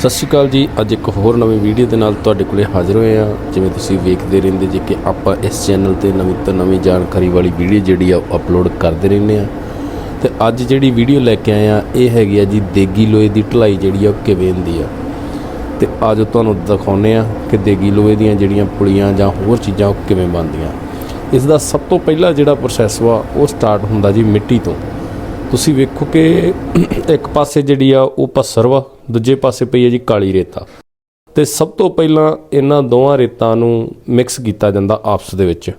ਸਤਿ ਸ਼੍ਰੀ ਅਕਾਲ ਜੀ। ਅੱਜ ਇੱਕ ਹੋਰ ਨਵੀਂ ਵੀਡੀਓ ਦੇ ਨਾਲ ਤੁਹਾਡੇ ਕੋਲੇ ਹਾਜ਼ਰ ਹੋਏ ਆ ਜਿਵੇਂ ਤੁਸੀਂ ਵੇਖਦੇ ਰਹਿੰਦੇ ਜੇ ਕਿ ਆਪਾਂ ਇਸ ਚੈਨਲ ਤੇ ਨਵੀਂ ਤੋਂ ਨਵੀਂ ਜਾਣਕਾਰੀ ਵਾਲੀ ਵੀਡੀਓ ਜਿਹੜੀ ਆ ਉਹ ਅਪਲੋਡ ਕਰਦੇ ਰਹਿੰਦੇ ਆ ਤੇ ਅੱਜ ਜਿਹੜੀ ਵੀਡੀਓ ਲੈ ਕੇ ਆਏ ਆ ਇਹ ਹੈਗੀ ਆ ਜੀ ਦੇਗੀ ਲੋਹੇ ਦੀ ਢਲਾਈ ਜਿਹੜੀ ਆ ਉਹ ਕਿਵੇਂ ਹੁੰਦੀ ਆ। ਤੇ ਅੱਜ ਤੁਹਾਨੂੰ ਦਿਖਾਉਂਦੇ ਆ ਕਿ ਦੇਗੀ ਲੋਹੇ ਦੀਆਂ ਜਿਹੜੀਆਂ ਪੁਲੀਆਂ ਜਾਂ ਹੋਰ ਚੀਜ਼ਾਂ ਉਹ ਕਿਵੇਂ ਬਣਦੀਆਂ। ਇਸ ਦਾ ਸਭ ਤੋਂ ਪਹਿਲਾ ਜਿਹੜਾ ਪ੍ਰੋਸੈਸ ਵਾ, ਉਹ ਸਟਾਰਟ ਹੁੰਦਾ ਜੀ ਮਿੱਟੀ ਤੋਂ। ਤੁਸੀਂ ਵੇਖੋ ਕਿ ਇੱਕ ਪਾਸੇ ਜਿਹੜੀ ਆ ਉਹ ਪੱਸਰ ਵਾ ਦੂਜੇ ਪਾਸੇ ਪਈ ਹੈ ਜੀ ਕਾਲੀ ਰੇਤਾ। ਤੇ ਸਭ ਤੋਂ ਪਹਿਲਾਂ ਇਹਨਾਂ ਦੋਵਾਂ ਰੇਤਾਂ ਨੂੰ ਮਿਕਸ ਕੀਤਾ ਜਾਂਦਾ ਆਪਸ ਦੇ ਵਿੱਚ।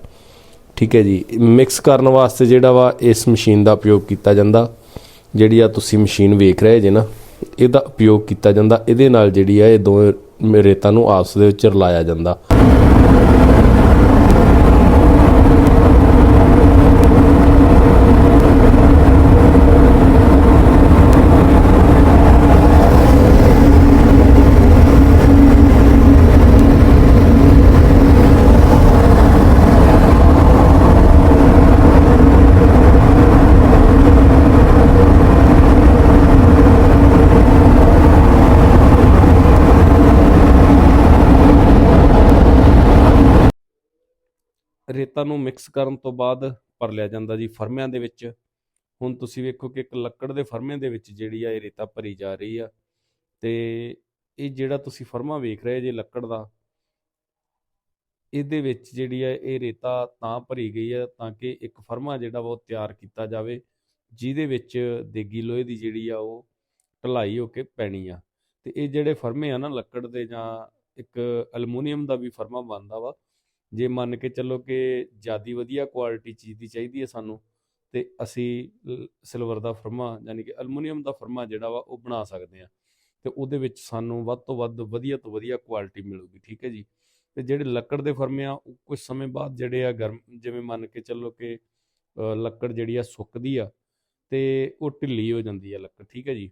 ਠੀਕ ਹੈ ਜੀ, ਮਿਕਸ ਕਰਨ ਵਾਸਤੇ ਜਿਹੜਾ ਵਾ ਇਸ ਮਸ਼ੀਨ ਦਾ ਉਪਯੋਗ ਕੀਤਾ ਜਾਂਦਾ। ਜਿਹੜੀ ਆ ਤੁਸੀਂ ਮਸ਼ੀਨ ਵੇਖ ਰਹੇ ਜੇ ਨਾ, ਇਹਦਾ ਉਪਯੋਗ ਕੀਤਾ ਜਾਂਦਾ। ਇਹਦੇ ਨਾਲ ਜਿਹੜੀ ਆ ਇਹ ਦੋਵੇਂ ਰੇਤਾਂ ਨੂੰ ਆਪਸ ਦੇ ਵਿੱਚ ਰਲਾਇਆ ਜਾਂਦਾ। ਰੇਤਾ ਨੂੰ ਮਿਕਸ ਕਰਨ ਤੋਂ ਬਾਅਦ ਭਰ ਲਿਆ ਜਾਂਦਾ ਜੀ ਫਰਮਿਆਂ ਦੇ ਵਿੱਚ। ਹੁਣ ਤੁਸੀਂ ਵੇਖੋ ਕਿ ਇੱਕ ਲੱਕੜ ਦੇ ਫਰਮੇ ਦੇ ਵਿੱਚ ਜਿਹੜੀ ਆ ਇਹ ਰੇਤਾ ਭਰੀ ਜਾ ਰਹੀ ਆ। ਤੇ ਇਹ ਜਿਹੜਾ ਤੁਸੀਂ ਫਰਮਾ ਵੇਖ ਰਹੇ ਜੇ ਲੱਕੜ ਦਾ, ਇਹਦੇ ਵਿੱਚ ਜਿਹੜੀ ਆ ਇਹ ਰੇਤਾ ਤਾਂ ਭਰੀ ਗਈ ਆ ਤਾਂ ਕਿ ਇੱਕ ਫਰਮਾ ਜਿਹੜਾ ਵਾ ਉਹ ਤਿਆਰ ਕੀਤਾ ਜਾਵੇ, ਜਿਹਦੇ ਵਿੱਚ ਦੇਗੀ ਲੋਹੇ ਦੀ ਜਿਹੜੀ ਆ ਉਹ ਢਲਾਈ ਹੋ ਕੇ ਪੈਣੀ ਆ। ਤੇ ਇਹ ਜਿਹੜੇ ਫਰਮੇ ਆ ਨਾ ਲੱਕੜ ਦੇ ਜਾਂ ਇੱਕ ਐਲੂਮੀਨੀਅਮ ਦਾ ਵੀ ਫਰਮਾ ਬਣਦਾ ਵਾ ਜੇ ਮੰਨ ਕੇ ਚੱਲੋ ਕਿ ਜਿਆਦੀ ਵਧੀਆ ਕੁਆਲਿਟੀ ਚੀਜ਼ ਦੀ ਚਾਹੀਦੀ ਹੈ ਸਾਨੂੰ, ਤੇ ਅਸੀਂ ਸਿਲਵਰ ਦਾ ਫਰਮਾ ਯਾਨੀ ਕਿ ਐਲੂਮੀਨੀਅਮ ਦਾ ਫਰਮਾ ਜਿਹੜਾ ਵਾ ਉਹ ਬਣਾ ਸਕਦੇ ਆ ਤੇ ਉਹਦੇ ਵਿੱਚ ਸਾਨੂੰ ਵੱਧ ਤੋਂ ਵੱਧ ਵਧੀਆ ਤੋਂ ਵਧੀਆ ਕੁਆਲਿਟੀ ਮਿਲੂਗੀ, ਠੀਕ ਹੈ ਜੀ? ਤੇ ਜਿਹੜੇ ਲੱਕੜ ਦੇ ਫਰਮੇ ਆ, ਉਹ ਕੁਝ ਸਮੇਂ ਬਾਅਦ ਜਿਹੜੇ ਆ ਗਰਮ, ਜਿਵੇਂ ਮੰਨ ਕੇ ਚੱਲੋ ਕਿ ਲੱਕੜ ਜਿਹੜੀ ਆ ਸੁੱਕਦੀ ਆ, ਤੇ ਉਹ ਢਿੱਲੀ ਹੋ ਜਾਂਦੀ ਆ ਲੱਕੜ, ਠੀਕ ਹੈ ਜੀ?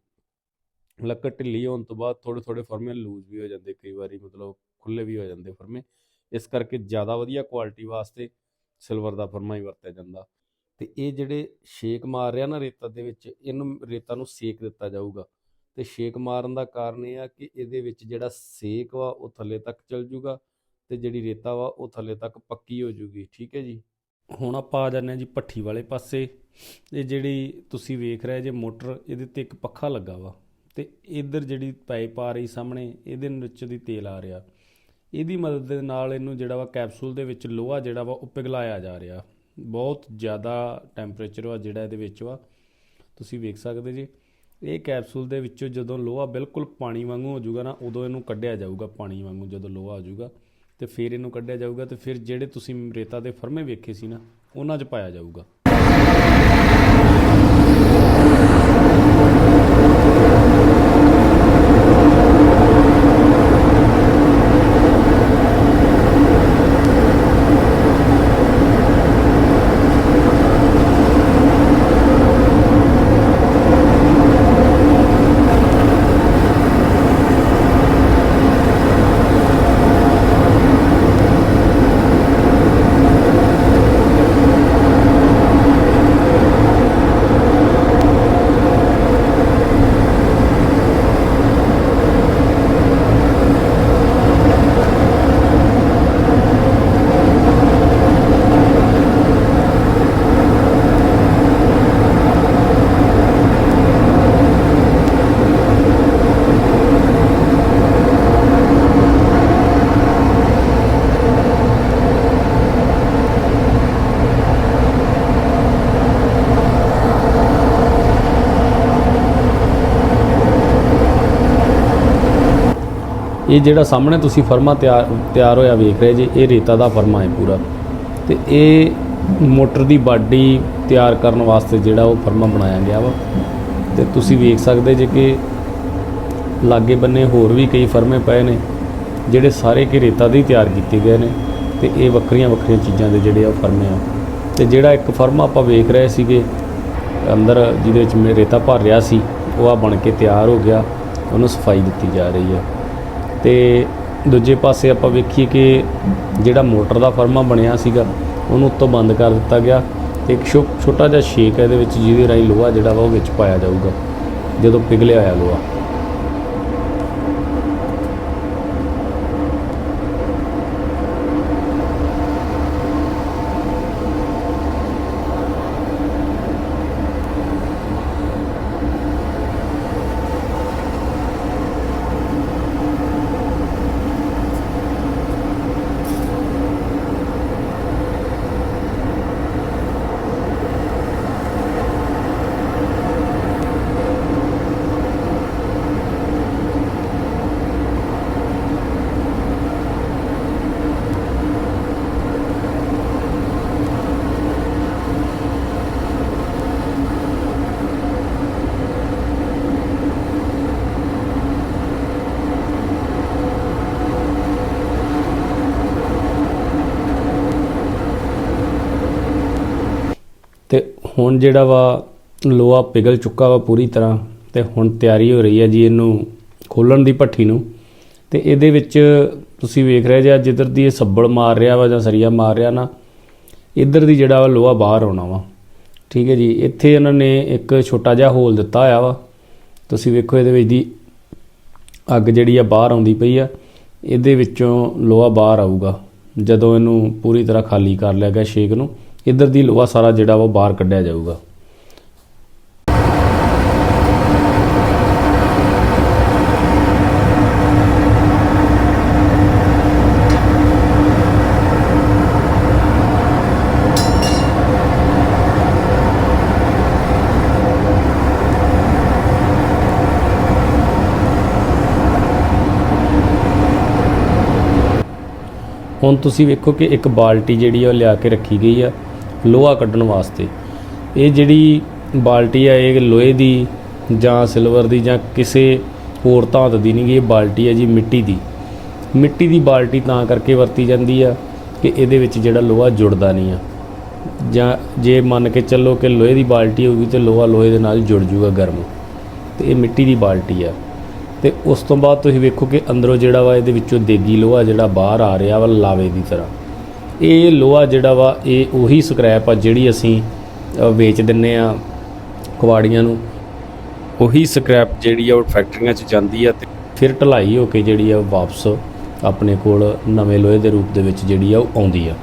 ਲੱਕੜ ਢਿੱਲੀ ਹੋਣ ਤੋਂ ਬਾਅਦ ਥੋੜੇ ਥੋੜੇ ਫਰਮੇ ਲੂਜ਼ ਵੀ ਹੋ ਜਾਂਦੇ, ਕਈ ਵਾਰੀ ਮਤਲਬ ਖੁੱਲੇ ਵੀ ਹੋ ਜਾਂਦੇ ਫਰਮੇ। ਇਸ ਕਰਕੇ ਜ਼ਿਆਦਾ ਵਧੀਆ ਕੁਆਲਿਟੀ ਵਾਸਤੇ ਸਿਲਵਰ ਦਾ ਫਰਮਾ ਹੀ ਵਰਤਿਆ ਜਾਂਦਾ। ਤੇ ਇਹ ਜਿਹੜੇ ਸ਼ੇਕ ਮਾਰ ਰਿਹਾ ਨਾ ਰੇਤਾ ਦੇ ਵਿੱਚ, ਇਹਨੂੰ ਰੇਤਾ ਨੂੰ ਸੇਕ ਦਿੱਤਾ ਜਾਊਗਾ। ਤੇ ਸ਼ੇਕ ਮਾਰਨ ਦਾ ਕਾਰਨ ਇਹ ਆ ਕਿ ਇਹਦੇ ਵਿੱਚ ਜਿਹੜਾ ਸੇਕ ਵਾ, ਉਹ ਥੱਲੇ ਤੱਕ ਚਲ ਜੂਗਾ ਤੇ ਜਿਹੜੀ ਰੇਤਾ ਵਾ, ਉਹ ਥੱਲੇ ਤੱਕ ਪੱਕੀ ਹੋ ਜੂਗੀ। ਠੀਕ ਹੈ ਜੀ? ਹੁਣ ਆਪਾਂ ਆ ਜਾਂਦੇ ਹਾਂ ਜੀ ਭੱਠੀ ਵਾਲੇ ਪਾਸੇ। ਇਹ ਜਿਹੜੀ ਤੁਸੀਂ ਵੇਖ ਰਹੇ ਜੇ ਮੋਟਰ, ਇਹਦੇ ਤੇ ਇੱਕ ਪੱਖਾ ਲੱਗਾ ਵਾ। ਤੇ ਇਧਰ ਜਿਹੜੀ ਪਾਈਪ ਆ ਰਹੀ ਸਾਹਮਣੇ, ਇਹਦੇ ਵਿੱਚ ਦੀ ਤੇਲ ਆ ਰਿਹਾ। ਇਹਦੀ ਮਦਦ ਦੇ ਨਾਲ ਇਹਨੂੰ ਜਿਹੜਾ ਵਾ ਕੈਪਸੂਲ ਦੇ ਵਿੱਚ ਲੋਹਾ ਜਿਹੜਾ ਵਾ ਉਹ ਪਿਘਲਾਇਆ ਜਾ ਰਿਹਾ। ਬਹੁਤ ਜ਼ਿਆਦਾ ਟੈਂਪਰੇਚਰ ਵਾ ਜਿਹੜਾ ਇਹਦੇ ਵਿੱਚ ਵਾ। ਤੁਸੀਂ ਵੇਖ ਸਕਦੇ ਜੀ, ਇਹ ਕੈਪਸੂਲ ਦੇ ਵਿੱਚੋਂ ਜਦੋਂ ਲੋਹਾ ਬਿਲਕੁਲ ਪਾਣੀ ਵਾਂਗੂ ਹੋ ਜਾਊਗਾ ਨਾ, ਉਦੋਂ ਇਹਨੂੰ ਕੱਢਿਆ ਜਾਊਗਾ ਪਾਣੀ ਵਾਂਗੂ ਜਦੋਂ ਲੋਹਾ ਹੋ ਜਾਊਗਾ ਤੇ ਫਿਰ ਇਹਨੂੰ ਕੱਢਿਆ ਜਾਊਗਾ ਤੇ ਫਿਰ ਜਿਹੜੇ ਤੁਸੀਂ ਰੇਤਾ ਦੇ ਫਰਮੇ ਵੇਖੇ ਸੀ ਨਾ, ਉਹਨਾਂ 'ਚ ਪਾਇਆ ਜਾਊਗਾ। ਇਹ ਜਿਹੜਾ ਸਾਹਮਣੇ ਤੁਸੀਂ ਫਰਮਾ ਤਿਆਰ ਤਿਆਰ ਹੋਇਆ ਵੇਖ ਰਹੇ ਜੇ, ਇਹ ਰੇਤਾ ਦਾ ਫਰਮਾ ਹੈ ਪੂਰਾ। ਤੇ ਇਹ ਮੋਟਰ ਦੀ ਬਾਡੀ ਤਿਆਰ ਕਰਨ ਵਾਸਤੇ ਜਿਹੜਾ ਉਹ ਫਰਮਾ ਬਣਾਇਆ ਗਿਆ ਵਾ। ਤੇ ਤੁਸੀਂ ਵੇਖ ਸਕਦੇ ਜੇ ਕਿ ਲਾਗੇ ਬੰਨੇ ਹੋਰ ਵੀ ਕਈ ਫਰਮੇ ਪਏ ਨੇ, ਜਿਹੜੇ ਸਾਰੇ ਕਿ ਰੇਤਾ ਦੇ ਹੀ ਤਿਆਰ ਕੀਤੇ ਗਏ ਨੇ, ਤੇ ਇਹ ਵੱਖਰੀਆਂ ਵੱਖਰੀਆਂ ਚੀਜ਼ਾਂ ਦੇ ਜਿਹੜੇ ਆ ਉਹ ਫਰਮੇ ਆ। ਤੇ ਜਿਹੜਾ ਇੱਕ ਫਰਮਾ ਆਪਾਂ ਵੇਖ ਰਹੇ ਸੀਗੇ, ਅੰਦਰ ਜਿਹਦੇ ਵਿੱਚ ਮੇ- ਰੇਤਾ ਭਰ ਰਿਹਾ ਸੀ, ਉਹ ਆ ਬਣ ਕੇ ਤਿਆਰ ਹੋ ਗਿਆ, ਉਹਨੂੰ ਸਫ਼ਾਈ ਦਿੱਤੀ ਜਾ ਰਹੀ ਹੈ। ਤੇ ਦੂਜੇ ਪਾਸੇ ਆਪਾਂ ਵੇਖੀਏ ਕਿ ਜਿਹੜਾ ਮੋਟਰ ਦਾ ਫਰਮਾ ਬਣਿਆ ਸੀਗਾ, ਉਹਨੂੰ ਉੱਤੋਂ ਬੰਦ ਕਰ ਦਿੱਤਾ ਗਿਆ ਤੇ ਇੱਕ ਛੋ- ਛੋਟਾ ਜਿਹਾ ਸ਼ੇਕ ਹੈ ਇਹਦੇ ਵਿੱਚ ਜਿਹਦੇ ਰਾਹੀਂ ਲੋਹਾ ਜਿਹੜਾ ਵਾ ਉਹ ਵਿੱਚ ਪਾਇਆ ਜਾਊਗਾ, ਜਦੋਂ ਪਿਘਲਿਆ ਹੋਇਆ ਲੋਹਾ। ਹੁਣ ਜਿਹੜਾ ਵਾ ਲੋਹਾ ਪਿਘਲ ਚੁੱਕਾ ਵਾ ਪੂਰੀ ਤਰ੍ਹਾਂ ਤੇ ਹੁਣ ਤਿਆਰੀ ਹੋ ਰਹੀ ਹੈ ਜੀ ਇਹਨੂੰ ਖੋਲਣ ਦੀ ਭੱਠੀ ਨੂੰ। ਤੇ ਇਹਦੇ ਵਿੱਚ ਤੁਸੀਂ ਵੇਖ ਰਹੇ ਜੇ ਜਿੱਧਰ ਦੀ ਇਹ ਸੱਬਲ ਮਾਰ ਰਿਹਾ ਵਾ ਜਾਂ ਸਰੀਆ ਮਾਰ ਰਿਹਾ ਨਾ, ਇੱਧਰ ਦੀ ਜਿਹੜਾ ਵਾ ਲੋਹਾ ਬਾਹਰ ਆਉਣਾ ਵਾ। ਠੀਕ ਹੈ ਜੀ, ਇੱਥੇ ਇਹਨਾਂ ਨੇ ਇੱਕ ਛੋਟਾ ਜਿਹਾ ਹੋਲ ਦਿੱਤਾ ਹੋਇਆ ਵਾ। ਤੁਸੀਂ ਵੇਖੋ ਇਹਦੇ ਵਿੱਚ ਦੀ ਅੱਗ ਜਿਹੜੀ ਆ ਬਾਹਰ ਆਉਂਦੀ ਪਈ ਆ, ਇਹਦੇ ਵਿੱਚੋਂ ਲੋਹਾ ਬਾਹਰ ਆਊਗਾ, ਜਦੋਂ ਇਹਨੂੰ ਪੂਰੀ ਤਰ੍ਹਾਂ ਖਾਲੀ ਕਰ ਲਿਆ ਗਿਆ ਸ਼ੇਕ ਨੂੰ। ਇੱਧਰ ਦੀ ਲੋਹਾ ਸਾਰਾ ਜਿਹੜਾ ਵਾ ਉਹ ਬਾਹਰ ਕੱਢਿਆ ਜਾਊਗਾ। ਹੁਣ ਤੁਸੀਂ ਵੇਖੋ ਕਿ ਇੱਕ ਬਾਲਟੀ ਜਿਹੜੀ ਆ ਉਹ ਲਿਆ ਕੇ ਰੱਖੀ ਗਈ ਆ। ਲੋਹਾ ਕੱਢਣ ਵਾਸਤੇ। ਇਹ ਜਿਹੜੀ ਬਾਲਟੀ ਆ, ਇਹ ਲੋਹੇ ਦੀ ਜਾਂ ਸਿਲਵਰ ਦੀ ਜਾਂ ਕਿਸੇ ਹੋਰ ਧਾਤ ਦੀ ਨਹੀਂ ਇਹ ਬਾਲਟੀ ਆ ਜੀ ਮਿੱਟੀ ਦੀ। ਮਿੱਟੀ ਦੀ ਬਾਲਟੀ ਤਾਂ ਕਰਕੇ ਵਰਤੀ ਜਾਂਦੀ ਆ ਕਿ ਇਹਦੇ ਵਿੱਚ ਜਿਹੜਾ ਲੋਹਾ ਜੁੜਦਾ ਨਹੀਂ ਆ। ਜਾਂ ਜੇ ਮੰਨ ਕੇ ਚੱਲੋ ਕਿ ਲੋਹੇ ਦੀ ਬਾਲਟੀ ਹੋਊਗੀ ਤੇ ਲੋਹਾ ਲੋਹੇ ਦੇ ਨਾਲ ਜੁੜ ਜੂਗਾ ਗਰਮ। ਤੇ ਇਹ ਮਿੱਟੀ ਦੀ ਬਾਲਟੀ ਆ। ਤੇ ਉਸ ਤੋਂ ਬਾਅਦ ਤੁਸੀਂ ਵੇਖੋ ਕਿ ਅੰਦਰੋਂ ਜਿਹੜਾ ਵਾ ਇਹਦੇ ਵਿੱਚੋਂ ਦੇਗੀ ਲੋਹਾ ਜਿਹੜਾ ਬਾਹਰ ਆ ਰਿਹਾ ਵਾ ਲਾਵੇ ਦੀ ਤਰ੍ਹਾਂ। ਇਹ ਲੋਹਾ ਜਿਹੜਾ ਵਾ, ਇਹ ਉਹੀ ਸਕ੍ਰੈਪ ਆ ਜਿਹੜੀ ਅਸੀਂ ਵੇਚ ਦਿੰਨੇ ਆ ਕਵਾੜੀਆਂ ਨੂੰ। ਉਹੀ ਸਕ੍ਰੈਪ ਜਿਹੜੀ ਆ ਉਹ ਫੈਕਟਰੀਆਂ 'ਚ ਜਾਂਦੀ ਆ ਤੇ ਫਿਰ ਢਲਾਈ ਹੋ ਕੇ ਜਿਹੜੀ ਆ ਉਹ ਵਾਪਸ ਆਪਣੇ ਕੋਲ ਨਵੇਂ ਲੋਹੇ ਦੇ ਰੂਪ ਦੇ ਵਿੱਚ ਜਿਹੜੀ ਆ ਉਹ ਆਉਂਦੀ ਆ।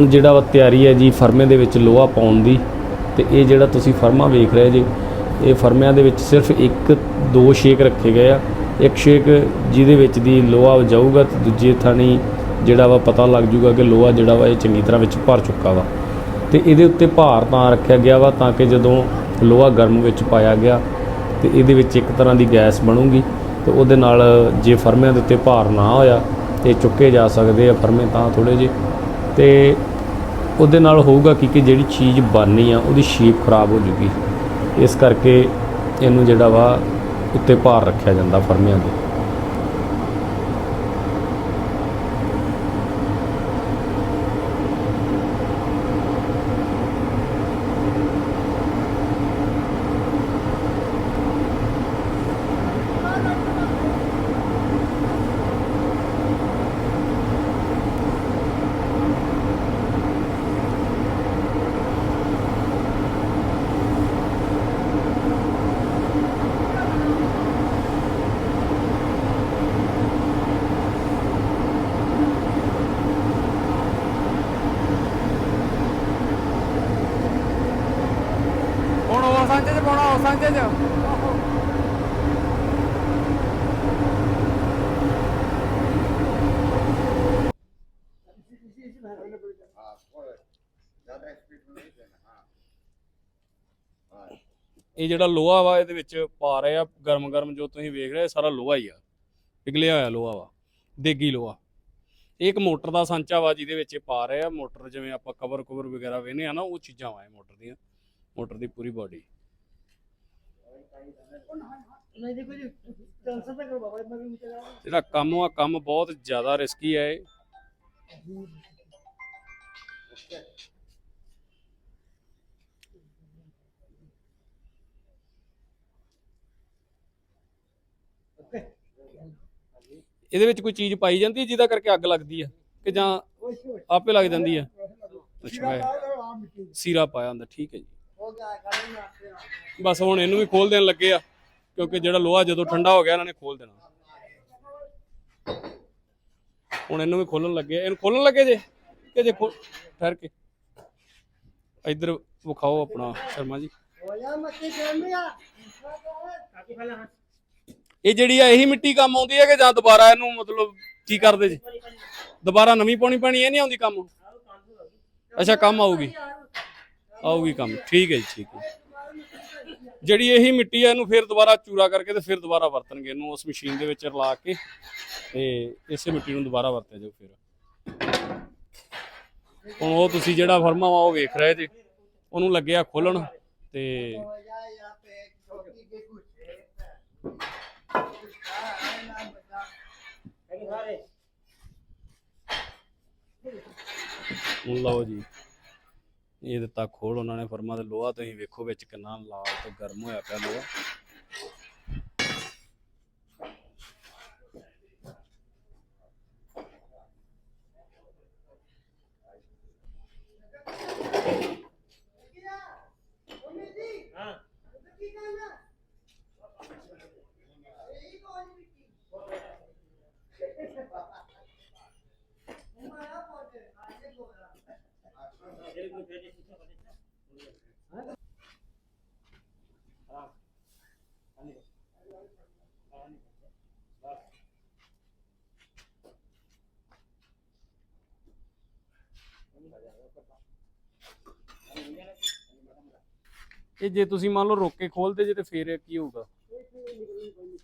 ਹੁਣ ਜਿਹੜਾ ਵਾ ਤਿਆਰੀ ਹੈ ਜੀ ਫਰਮੇ ਦੇ ਵਿੱਚ ਲੋਹਾ ਪਾਉਣ ਦੀ, ਤੇ ਇਹ ਜਿਹੜਾ ਤੁਸੀਂ ਫਰਮਾ ਵੇਖ ਰਹੇ ਜੀ, ਇਹ ਫਰਮਿਆਂ ਦੇ ਵਿੱਚ ਸਿਰਫ ਇੱਕ, ਦੋ ਸ਼ੇਕ ਰੱਖੇ ਗਏ ਆ। ਇੱਕ ਸ਼ੇਕ ਜਿਹਦੇ ਵਿੱਚ ਦੀ ਲੋਹਾ ਜਾਊਗਾ ਤੇ ਦੂਜੇ ਥਾਣੀ ਜਿਹੜਾ ਵਾ ਪਤਾ ਲੱਗ ਜੂਗਾ ਕਿ ਲੋਹਾ ਜਿਹੜਾ ਵਾ ਇਹ ਚੰਗੀ ਤਰ੍ਹਾਂ ਵਿੱਚ ਭਰ ਚੁੱਕਾ ਵਾ। ਤੇ ਇਹਦੇ ਉੱਤੇ ਭਾਰ ਤਾਂ ਰੱਖਿਆ ਗਿਆ ਵਾ ਤਾਂ ਕਿ ਜਦੋਂ ਲੋਹਾ ਗਰਮ ਵਿੱਚ ਪਾਇਆ ਗਿਆ, ਤੇ ਇਹਦੇ ਵਿੱਚ ਇੱਕ ਤਰ੍ਹਾਂ ਦੀ ਗੈਸ ਬਣੂਗੀ, ਤੇ ਉਹਦੇ ਨਾਲ ਜੇ ਫਰਮਿਆਂ ਦੇ ਉੱਤੇ ਭਾਰ ਨਾ ਹੋਇਆ ਤੇ ਚੁੱਕੇ ਜਾ ਸਕਦੇ ਆ ਫਰਮੇ ਤਾਂ ਥੋੜੇ ਜਿਹੇ। ਤੇ ਉਹਦੇ ਨਾਲ ਹੋਊਗਾ ਕਿ ਕਿ ਜਿਹੜੀ ਚੀਜ਼ ਬਣਨੀ ਆ, ਉਹਦੀ ਸ਼ੇਪ ਖਰਾਬ ਹੋ ਜੂਗੀ। ਇਸ ਕਰਕੇ ਇਹਨੂੰ ਜਿਹੜਾ ਵਾ ਉੱਤੇ ਭਾਰ ਰੱਖਿਆ ਜਾਂਦਾ ਫਰਮਿਆਂ ਦੇ ਹੁਣ ਉਹ ਸਾਂਝੇ ਚ ਪਾਉਣਾ ਸਾਂਝੇ ਚ। ਇਹ ਜਿਹੜਾ ਲੋਹਾ ਵਾ, ਇਹਦੇ ਵਿੱਚ ਪਾ ਰਹੇ ਆ ਗਰਮ ਗਰਮ ਜੋ ਤੁਸੀਂ ਵੇਖ ਰਹੇ ਸਾਰਾ ਲੋਹਾ ਹੀ ਆ। ਪਿਘਲਿਆ ਹੋਇਆ ਲੋਹਾ ਵਾ, ਦੇਗੀ ਲੋਹਾ। ਇਹ ਇੱਕ ਮੋਟਰ ਦਾ ਸਾਂਚਾ ਵਾ, ਜਿਹਦੇ ਵਿੱਚ ਇਹ ਪਾ ਰਹੇ ਆ। ਮੋਟਰ ਜਿਵੇਂ ਆਪਾਂ ਕਵਰ ਕਵਰ ਵਗੈਰਾ ਵੇਨੇ ਆ ਨਾ, ਉਹ ਚੀਜ਼ਾਂ ਵਾ ਇਹ ਮੋਟਰ ਦੀਆਂ, ਮੋਟਰ ਦੀ ਪੂਰੀ ਬਾਡੀ ਨਹੀਂ ਦੇਖੋ ਜੀ ਚੱਲ ਸਕਦਾ ਕਰੋ ਬਾਬਾ ਮੈਂ ਵੀ ਵਿਚਾਰਾ ਜਿਹੜਾ ਕੰਮ ਆ, ਕੰਮ ਬਹੁਤ ਜ਼ਿਆਦਾ ਰਿਸਕੀ ਹੈ ਇਹ। ਇਹਦੇ ਵਿੱਚ ਕੋਈ ਚੀਜ਼ ਪਾਈ ਜਾਂਦੀ ਹੈ ਜਿਹਦਾ ਕਰਕੇ ਅੱਗ ਲੱਗਦੀ ਹੈ ਕਿ ਜਾਂ ਆਪੇ ਲੱਗ ਜਾਂਦੀ ਹੈ ਅੱਛਾ, ਸੀਰਾ ਪਾਇਆ ਹੁੰਦਾ, ਠੀਕ ਹੈ ਜੀ। ਬਸ ਹੁਣ ਇਹਨੂੰ ਵੀ ਖੋਲ ਦੇਣ ਲੱਗੇ ਆ, ਕਿਉਂਕਿ ਜਿਹੜਾ ਲੋਹਾ ਜਦੋਂ ਠੰਡਾ ਹੋ ਗਿਆ, ਇਹਨਾਂ ਨੇ ਖੋਲ ਦੇਣਾ। ਹੁਣ ਇਹਨੂੰ ਵੀ ਖੋਲਣ ਲੱਗੇ ਇਹਨੂੰ ਖੋਲਣ ਲੱਗੇ ਜੇ? ਕਿ ਜੇ ਠਹਿਰ ਕੇ। ਇੱਧਰ ਵਿਖਾਓ ਆਪਣਾ, ਸ਼ਰਮਾ ਜੀ। ਇਹ ਜਿਹੜੀ ਆ, ਇਹੀ ਮਿੱਟੀ ਕੰਮ ਆਉਂਦੀ ਹੈ ਕਿ ਜਾਂ ਦੁਬਾਰਾ ਇਹਨੂੰ ਮਤਲਬ ਕੀ ਕਰਦੇ ਜੀ? ਦੁਬਾਰਾ ਨਵੀਂ ਪਾਉਣੀ ਪੈਣੀ ਇਹ ਨਹੀਂ ਆਉਂਦੀ ਕੰਮ? ਅੱਛਾ, ਕੰਮ ਆਊਗੀ। ਆਊਗੀ ਕੰਮ। ਠੀਕ ਹੈ ਜੀ, ਠੀਕ ਹੈ। ਜਿਹੜੀ ਇਹੀ ਮਿੱਟੀ ਹੈ ਇਹਨੂੰ ਫਿਰ ਦੁਬਾਰਾ ਚੂਰਾ ਕਰਕੇ ਤੇ ਫਿਰ ਦੁਬਾਰਾ ਵਰਤਣਗੇ। ਇਹਨੂੰ ਉਸ ਮਸ਼ੀਨ ਦੇ ਵਿੱਚ ਰਲਾ ਕੇ ਤੇ ਇਸੇ ਮਿੱਟੀ ਨੂੰ ਦੁਬਾਰਾ ਵਰਤਿਆ ਜਾਊ ਫਿਰ। ਹੁਣ ਉਹ ਤੁਸੀਂ ਜਿਹੜਾ ਫਰਮਾ ਵਾ, ਉਹ ਵੇਖ ਰਹੇ ਜੀ। ਉਹਨੂੰ ਲੱਗਿਆ ਖੋਲਣ ਤੇ ਹੁਣ ਲਓ ਜੀ। ਇਹ ਦਿੱਤਾ ਖੋਲ, ਉਹਨਾਂ ਨੇ ਫਰਮਾ ਤੇ ਲੋਹਾ ਤੁਸੀਂ ਵੇਖੋ ਵਿੱਚ ਕਿੰਨਾ ਲਾਲ ਤੇ ਗਰਮ ਹੋਇਆ ਪਿਆ ਲੋਹਾ। ਇਹ ਜੇ ਤੁਸੀਂ ਮੰਨ ਲਓ ਰੋਕ ਕੇ ਖੋਲਦੇ ਜੇ ਤੇ ਫੇਰ ਕੀ ਹੋਊਗਾ?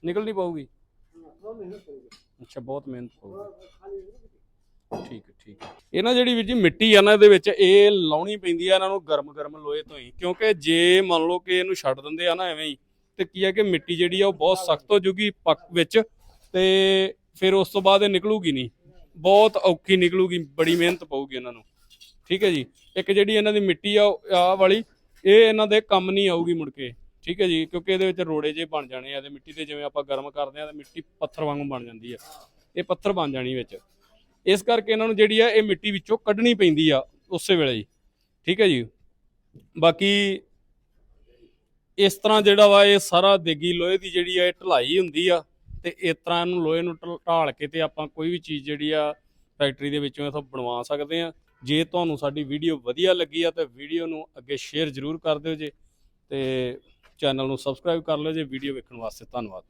ਨਿਕਲ ਨਹੀਂ ਪਾਊਗੀ? ਅੱਛਾ, ਬਹੁਤ ਮਿਹਨਤ ਹੋਊਗੀ ਠੀਕ ਠੀਕ ਇਹ ਨਾ ਜਿਹੜੀ ਵੀਰ ਜੀ ਮਿੱਟੀ ਆ ਨਾ, ਇਹਦੇ ਵਿੱਚ ਇਹ ਲਾਉਣੀ ਪੈਂਦੀ ਆ, ਇਹਨਾਂ ਨੂੰ ਗਰਮ ਗਰਮ ਲੋਹੇ ਤੋਂ ਹੀ। ਕਿਉਂਕਿ ਜੇ ਮੰਨ ਲਓ ਕਿ ਇਹਨੂੰ ਛੱਡ ਦਿੰਦੇ ਆ ਨਾ, ਐਵੇਂ ਹੀ ਤੇ ਕੀ ਹੈ ਕਿ ਮਿੱਟੀ ਜਿਹੜੀ ਆ ਉਹ ਬਹੁਤ ਸਖਤ ਹੋ ਜੂਗੀ ਪੱਕ ਵਿੱਚ ਤੇ ਫਿਰ ਉਸ ਤੋਂ ਬਾਅਦ ਇਹ ਨਿਕਲੂਗੀ ਨਹੀਂ। ਬਹੁਤ ਔਖੀ ਨਿਕਲੂਗੀ, ਬੜੀ ਮਿਹਨਤ ਪਊਗੀ ਇਹਨਾਂ ਨੂੰ। ਠੀਕ ਹੈ ਜੀ? ਇੱਕ ਜਿਹੜੀ ਇਹਨਾਂ ਦੀ ਮਿੱਟੀ ਆ ਆ ਵਾਲੀ, ਇਹ ਇਹਨਾਂ ਦੇ ਕੰਮ ਨਹੀਂ ਆਊਗੀ ਮੁੜ ਕੇ। ਠੀਕ ਹੈ ਜੀ? ਕਿਉਂਕਿ ਇਹਦੇ ਵਿੱਚ ਰੋੜੇ ਜੇ ਬਣ ਜਾਣੇ ਆ ਤੇ ਮਿੱਟੀ ਤੇ ਜਿਵੇਂ ਆਪਾਂ ਗਰਮ ਕਰਦੇ ਆ ਤੇ ਮਿੱਟੀ ਪੱਥਰ ਵਾਂਗੂ ਬਣ ਜਾਂਦੀ ਆ। ਇਹ ਪੱਥਰ ਬਣ ਜਾਣੀ ਵਿੱਚ। ਇਸ ਕਰਕੇ ਇਹਨਾਂ ਨੂੰ ਜਿਹੜੀ ਆ, ਇਹ ਮਿੱਟੀ ਵਿੱਚੋਂ ਕੱਢਣੀ ਪੈਂਦੀ ਆ, ਉਸੇ ਵੇਲੇ ਹੀ। ਠੀਕ ਹੈ ਜੀ? ਬਾਕੀ ਇਸ ਤਰ੍ਹਾਂ ਜਿਹੜਾ ਵਾ ਇਹ ਸਾਰਾ ਦੇਗੀ ਲੋਹੇ ਦੀ ਜਿਹੜੀ ਆ, ਇਹ ਢਲਾਈ ਹੁੰਦੀ ਆ, ਤੇ ਇਸ ਤਰ੍ਹਾਂ ਇਹਨੂੰ ਲੋਹੇ ਨੂੰ ਢਾਲ ਕੇ ਤੇ ਆਪਾਂ ਕੋਈ ਵੀ ਚੀਜ਼ ਜਿਹੜੀ ਆ, ਫੈਕਟਰੀ ਦੇ ਵਿੱਚੋਂ ਇਥੋਂ ਬਣਵਾ ਸਕਦੇ ਆ। ਜੇ ਤੁਹਾਨੂੰ ਸਾਡੀ ਵੀਡੀਓ ਵਧੀਆ ਲੱਗੀ ਆ, ਤਾਂ ਵੀਡੀਓ ਨੂੰ ਅੱਗੇ ਸ਼ੇਅਰ ਜ਼ਰੂਰ ਕਰ ਦਿਓ ਜੇ, ਤੇ ਚੈਨਲ ਨੂੰ ਸਬਸਕ੍ਰਾਈਬ ਕਰ ਲਿਓ ਜੇ ਵੀਡੀਓ ਵੇਖਣ ਵਾਸਤੇ। ਧੰਨਵਾਦ।